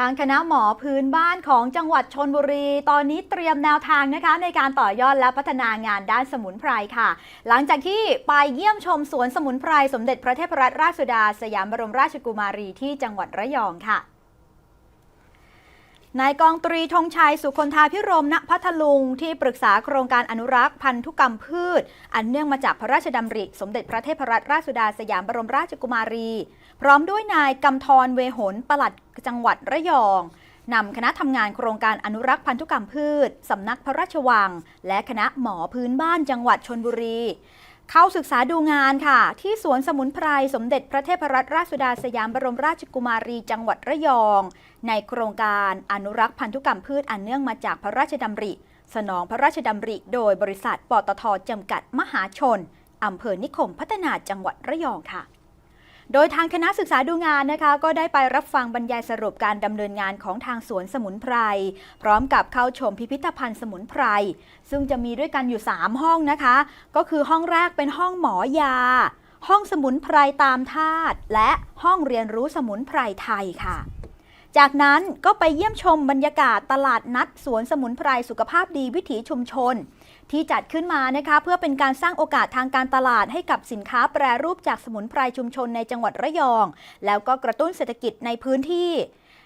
ทางคณะหมอพื้นบ้านของจังหวัดชนบุรี ตอนนี้เตรียมแนวทางนะคะ ในการต่อยอดและพัฒนางานด้านสมุนไพรค่ะ หลังจากที่ไปเยี่ยมชมสวนสมุนไพร สมเด็จพระเทพรัตนราชสุดา สยามบรมราชกุมารีที่จังหวัดระยองค่ะ นายกองตรีธงชัยสุคนธาพิรมณพัทลุงที่ปรึกษาโครงการอนุรักษ์พันธุกรรมพืช อันเนื่องมาจากพระราชดำริ สมเด็จพระเทพรัตนราชสุดาสยามบรมราชกุมารี พร้อมด้วยนายกำธรเวหนปลัดจังหวัดระยองนำคณะทำงานโครงการอนุรักษ์พันธุกรรมพืชสำนักพระราชวัง และคณะหมอพื้นบ้านจังหวัดชนบุรี เข้าศึกษาดูงานค่ะ ที่สวนสมุนไพรสมเด็จพระเทพรัตนราชสุดาสยามบรมราชกุมารีจังหวัดระยอง ในโครงการอนุรักษ์พันธุกรรมพืชอันเนื่องมาจากพระราชดำริ สนองพระราชดำริ โดยบริษัทปตทจำกัดมหาชนอำเภอนิคมพัฒนาจังหวัดระยองค่ะ โดยทางคณะศึกษาดูงานนะคะก็ได้ไปรับฟังบรรยายสรุปการดำเนินงานของทางสวนสมุนไพร พร้อมกับเข้าชมพิพิธภัณฑ์สมุนไพร ซึ่งจะมีด้วยกันอยู่ 3 ห้องนะคะ ก็คือห้องแรกเป็นห้องหมอยา ห้องสมุนไพรตามธาตุและห้องเรียนรู้สมุนไพรไทยค่ะ จากนั้นก็ไปเยี่ยมชมบรรยากาศตลาดนัดสวนสมุนไพรสุขภาพดีวิถีชุมชน ที่จัดขึ้นมานะคะเพื่อเป็นการสร้างโอกาสทางการตลาดให้กับสินค้าแปรรูปจากสมุนไพรชุมชนในจังหวัดระยอง แล้วก็กระตุ้นเศรษฐกิจในพื้นที่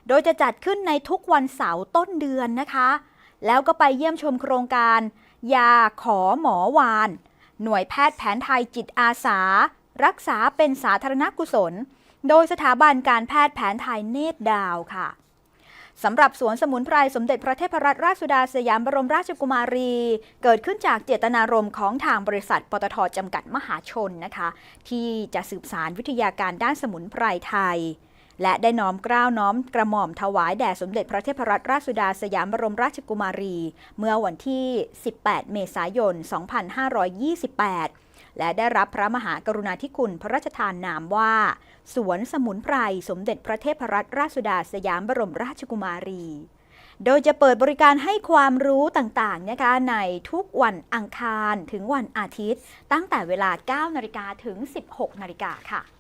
โดยจะจัดขึ้นในทุกวันเสาร์ต้นเดือนนะคะ แล้วก็ไปเยี่ยมชมโครงการ ยาขอหมอวาน หน่วยแพทย์แผนไทยจิตอาสา รักษาเป็นสาธารณกุศล โดยสถาบันการแพทย์แผนไทยเนตรดาวค่ะสำหรับสวนสมุนไพรสมเด็จพระเทพรัตนราชสุดาสยามบรมราชกุมารี เกิดขึ้นจากเจตนารมณ์ของทางบริษัทปตทจำกัดมหาชนนะคะ ที่จะสืบสารวิทยาการด้านสมุนไพรไทย และได้น้อมกล้าวน้อมกระหม่อมถวายแด่สมเด็จพระเทพรัตนราชสุดาสยามบรมราชกุมารี เมื่อวันที่ 18 เมษายน 2528 และได้รับพระมหากรุณาธิคุณพระราชทานนามว่า สวนสมุนไพรสมเด็จพระเทพรัตนราชสุดาสยามบรมราชกุมารีโดยจะเปิดบริการให้ความรู้ต่างๆนะคะในทุกวันอังคารถึงวันอาทิตย์ ตั้งแต่เวลา 9 นาฬิกาถึง 16 นาฬิกาค่ะ